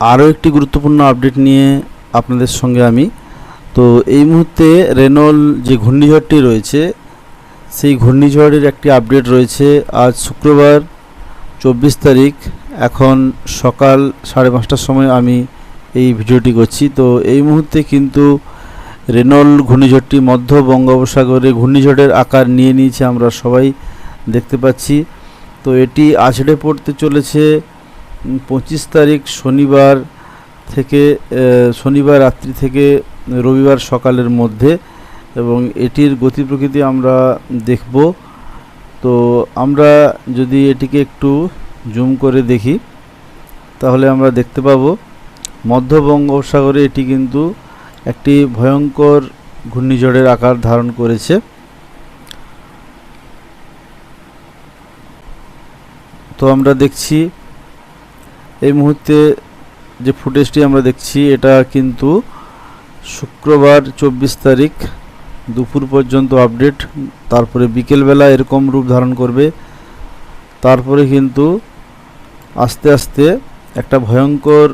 আরও একটি গুরুত্বপূর্ণ আপডেট নিয়ে আপনাদের সঙ্গে আমি। তো এই মুহূর্তে রেনল যে ঘূর্ণিঝড়টি রয়েছে, সেই ঘূর্ণিঝড়ের একটি আপডেট রয়েছে। আজ শুক্রবার চব্বিশ তারিখ, এখন সকাল সাড়ে পাঁচটার সময় আমি এই ভিডিওটি করছি। তো এই মুহূর্তে কিন্তু রেনল ঘূর্ণিঝড়টি মধ্য বঙ্গোপসাগরে ঘূর্ণিঝড়ের আকার নিয়ে নিয়েছে আমরা সবাই দেখতে পাচ্ছি। তো এটি আছড়ে পড়তে চলেছে পঁচিশ তারিখ শনিবার থেকে শনিবার রাত্রি থেকে রবিবার সকালের মধ্যে এবং এটির গতি প্রকৃতি আমরা দেখব। তো আমরা যদি এটিকে একটু জুম করে দেখি, তাহলে আমরা দেখতে পাবো, মধ্য বঙ্গোপসাগরে এটি কিন্তু একটি ভয়ঙ্কর ঘূর্ণিঝড়ের আকার ধারণ করেছে। তো আমরা দেখছি এই মুহূর্তে যে ফুটেজটি আমরা দেখছি, এটা কিন্তু শুক্রবার চব্বিশ তারিখ দুপুর পর্যন্ত আপডেট। তারপরে বিকেলবেলা এরকম রূপ ধারণ করবে। তারপরে কিন্তু আস্তে আস্তে একটা ভয়ঙ্কর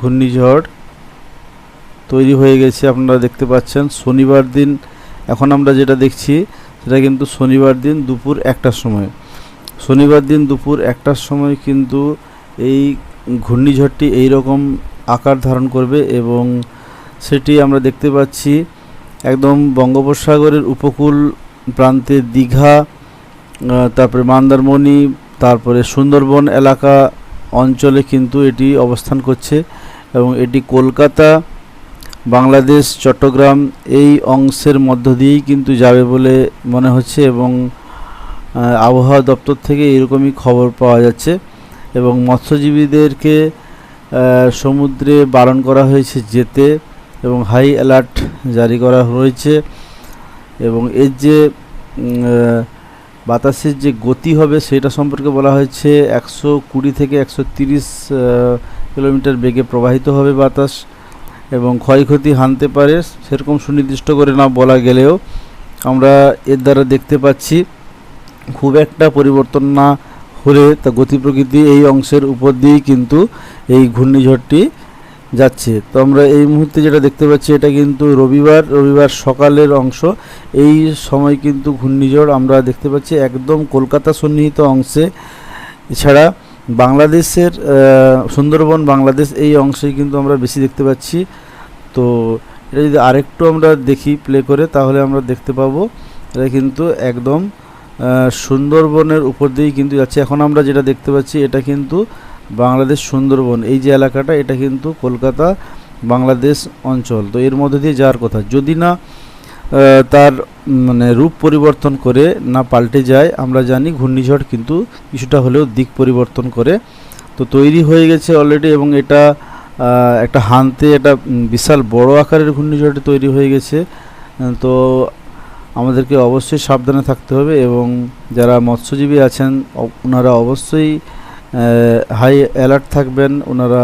ঘূর্ণিঝড় তৈরি হয়ে গেছে, আপনারা দেখতে পাচ্ছেন। শনিবার দিন, এখন আমরা যেটা দেখছি, সেটা কিন্তু শনিবার দিন দুপুর একটার সময়। শনিবার দিন দুপুর একটার সময় কিন্তু এই ঘূর্ণিঝড়টি এই রকম আকার ধারণ করবে এবং সেটি আমরা দেখতে পাচ্ছি একদম বঙ্গোপসাগরের উপকূল প্রান্তে দীঘা তারপরে মন্দারমণি, তারপরে সুন্দরবন এলাকা অঞ্চলে কিন্তু এটি অবস্থান করছে এবং এটি কলকাতা, বাংলাদেশ, চট্টগ্রাম এই অংশের মধ্য দিয়েই কিন্তু যাবে বলে মনে হচ্ছে এবং আবহাওয়া দপ্তর থেকে এরকমই খবর পাওয়া যাচ্ছে। এবং মৎস্যজীবীদেরকে সমুদ্রে বারণ করা হয়েছে যেতে এবং হাই অ্যালার্ট জারি করা হয়েছে এবং এর যে বাতাসের যে গতি হবে সেটা সম্পর্কে বলা হয়েছে একশো কুড়ি থেকে একশো তিরিশ কিলোমিটার বেগে প্রবাহিত হবে বাতাস এবং ক্ষয়ক্ষতি হানতে পারে সেরকম সুনির্দিষ্ট করে না বলা গেলেও আমরা এর দ্বারা দেখতে পাচ্ছি খুব একটা পরিবর্তন না হলে তা গতি প্রকৃতি এই অংশের উপর দিয়েই কিন্তু এই ঘূর্ণিঝড়টি যাচ্ছে। তো আমরা এই মুহূর্তে যেটা দেখতে পাচ্ছি, এটা কিন্তু রবিবার রবিবার সকালের অংশ। এই সময় কিন্তু ঘূর্ণিঝড় আমরা দেখতে পাচ্ছি একদম কলকাতা সন্নিহিত অংশে। এছাড়া বাংলাদেশের সুন্দরবন, বাংলাদেশ এই অংশে কিন্তু আমরা বেশি দেখতে পাচ্ছি। তো এটা যদি আরেকটু আমরা দেখি প্লে করে, তাহলে আমরা দেখতে পাবো। এটা কিন্তু একদম সুন্দরবনের উপর দিয়েই কিন্তু যাচ্ছে। এখন আমরা যেটা দেখতে পাচ্ছি এটা কিন্তু বাংলাদেশ সুন্দরবন। এই যে এলাকাটা এটা কিন্তু কলকাতা বাংলাদেশ অঞ্চল। তো এর মধ্যে দিয়ে যাওয়ার কথা। যদি না তার মানে রূপ পরিবর্তন করে না পাল্টে যায় আমরা জানি ঘূর্ণিঝড় কিন্তু কিছুটা হলেও দিক পরিবর্তন করে। তো তৈরি হয়ে গেছে অলরেডি এবং এটা একটা হানতে উম, বিশাল বড় আকারের ঘূর্ণিঝড়টি তৈরি হয়ে গেছে। তো আমাদেরকে অবশ্যই সাবধানে থাকতে হবে এবং যারা মৎস্যজীবী আছেন ওনারা অবশ্যই হাই অ্যালার্ট থাকবেন, ওনারা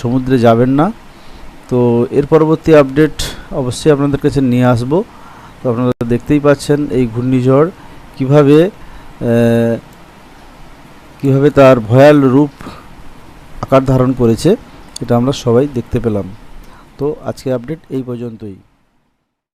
সমুদ্রে যাবেন না। তো এর পরবর্তী আপডেট অবশ্যই আপনাদের কাছে নিয়ে আসব। তো আপনারা দেখতেই পাচ্ছেন এই ঘূর্ণিঝড় কীভাবে কীভাবে তার ভয়াল রূপ আকার ধারণ করেছে, এটা আমরা সবাই দেখতে পেলাম। তো আজকে আপডেট এই পর্যন্তই।